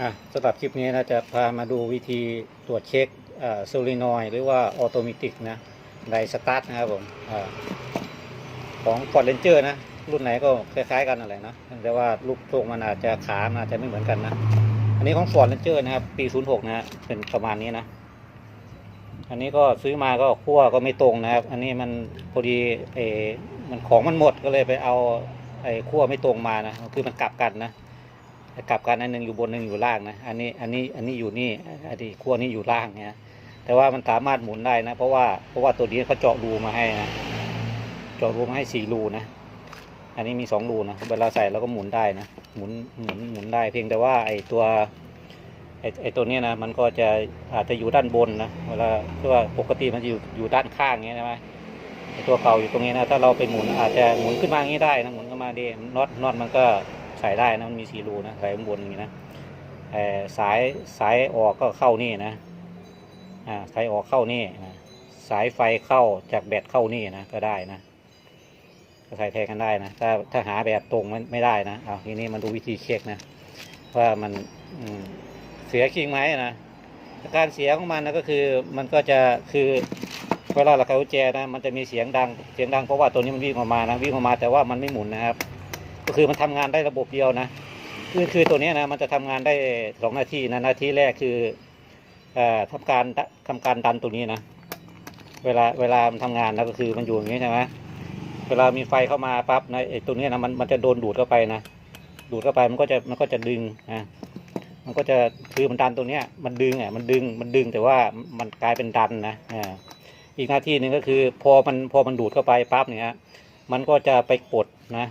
อะสำหรับคลิปนี้นะจะพามาดูวิธีตรวจเช็คโซลินอยหรือว่าออโตมิติกนะในสตาร์ทนะครับผมอของ Ford Ranger นะ รุ่นไหนก็คล้ายๆกันอะไรนะแต่ว่าลูกโชคมันอาจจะขามันอาจจะไม่เหมือนกันนะ อันนี้ของ Ford Ranger นะครับ ปี 06 นะเป็นประมาณนี้นะ อันนี้ก็ซื้อมาก็ขั้วก็ไม่ตรงนะครับ อันนี้มันพอดีเออมันของมันหมดก็เลยไปเอาไอ้ขั้วไม่ตรงมานะคือมันกลับกันนะ กลับกันอันหนึงอยู่บนหนึ่งอยู่ล่างนะอันนี้อันนี้อันนี้อยู่นี่อันนี้ขั้วนี้อยู่ล่างเนี่ยแต่ว่ามันสามารถหมุนได้นะ เพราะว่าเพราะว่าตัวนี้เขาเจาะรูมาให้นะเจาะรูมาให้สี่รูนะอันนี้มีสองรูนะเวลาใส่เราก็หมุนได้นะหมุนหมุนหมุนได้ เพียงแต่ว่าไอ้ตัวไอ้ไอ้ตัวนี้นะมันก็จะอาจจะอยู่ด้านบนนะเวลาเพราะว่าปกติมันจะอยู่อยู่ด้านข้างเงี้ยใช่ไหมไอ้ตัวเก่าอยู่ตรงนี้นะถ้าเราไปหมุนอาจจะหมุนขึ้นมาอย่างนี้ได้นะหมุนขึ้นมาดีน็อตน็อตมันก็ ใส่ได้นะมันมีสีรูนะใส่ข้างบนอย่างนี้นะสายสายออกก็เข้านี่นะสายออกเข้านี่นะสายไฟเข้าจากแบตเข้านี่นะก็ได้นะก็ใส่แทนกันได้นะถ้าถ้าหาแบบตรงไม่ไม่ได้นะเอาทีนี้มาดูวิธีเช็คนะว่ามันอืเสียคิงไหมนะการเสียของมันนะก็คือมันก็จะคือเวลาเราไขกุญแจนะมันจะมีเสียงดังเสียงดังเพราะว่าตัวนี้มันวิ่งออกมานะวิ่งออกมาแต่ว่ามันไม่หมุนนะครับ ก็คือมันทำงานได้ระบบเดียวนะคือคือตัวนี้นะมันจะทำงานได้สองหน้าที่นะหน้าที่แรกคืออ่อทำการทำการดันตัวนี้นะเวลาเวลามันทำงานนะก็คือมันอยู่อย่างนี้ใช่ไหมเวลามีไฟเข้ามาปั๊บนะไอ้ตัวนี้นะมันมันจะโดนดูดเข้าไปนะดูดเข้าไปมันก็จะมันก็จะดึงนะมันก็จะคือมันดันตรงเนี้ยมันดึงอะมันดึงมันดึงแต่ว่ามันกลายเป็นดันนะอ่าอีกหน้าที่หนึ่งก็คือพอมันพอมันดูดเข้าไปปั๊บเนี่ยมันก็จะไปกดนะ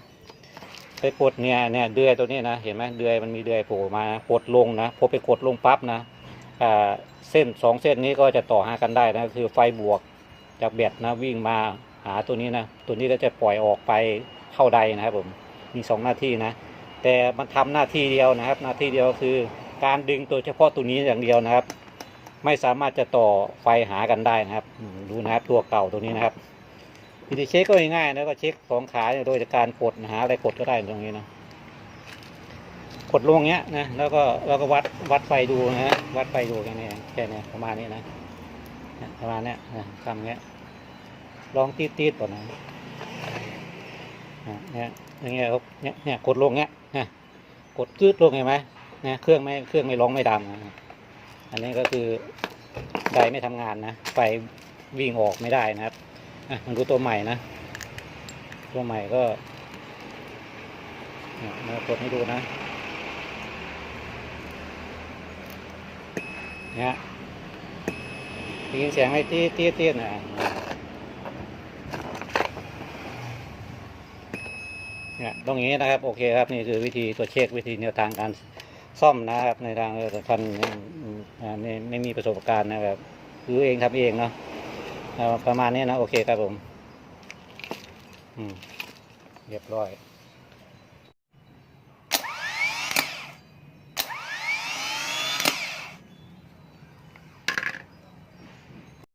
ไปกดเนี่ยเนี่ยเดือยตัวนี้นะเห็นไหมเดือยมันมีเดือยโผล่มากดลงนะพอไปกดลงปั๊บนะอ่าเส้นสองเส้นนี้ก็จะต่อหากันได้นะคือไฟบวกจากแบตนะวิ่งมาหาตัวนี้นะตัวนี้ก็จะปล่อยออกไปเข้าใดนะครับผมมีสองหน้าที่นะ แต่มันทำหน้าที่เดียวนะครับ หน้าที่เดียวคือการดึงตัวเฉพาะตัวนี้อย่างเดียวนะครับ ไม่สามารถจะต่อไฟหากันได้นะครับ ดูนะครับตัวเก่าตัวนี้นะครับ วิธีเช็คก็ง่ายๆนะก็เช็คสองขาเนี่ยโดยการกดหาอะไรกดก็ได้ตรงนี้นะกดลงเงี้ยนะแล้วก็แล้วก็วัดวัดไฟดูนะวัดไฟดูแค่นี้แค่นี้ประมาณนี้นะประมาณเนี้ยนะทำเงี้ยลองตีดๆก่อนนะอะเนี่ยอย่างเงี้ยครับเนี่ยเนี่ยกดลงเงี้ยนะกดคืดลงเห็นไหมนะเครื่องไม่เครื่องไม่ร้องไม่ดังนะอันนี้ก็คือไฟไม่ทำงานนะไฟวิ่งออกไม่ได้นะครับ อะมาดูตัวใหม่นะ ตัวใหม่ก็นี่ยมากดให้ดูนะเนี่ยได้ยินเสียงไหมตี้ตี้ตี้นะเนี่ยตรงนี้นะครับ โอเคครับ นี่คือวิธีตัวจเช็ควิธีแนวทางการซ่อมนะครับ ในทางท่านไม่มีประสบการณ์นะครับ คือเองทำเองเนาะ ประมาณนี้นะ โอเคครับผม อืม เรียบร้อย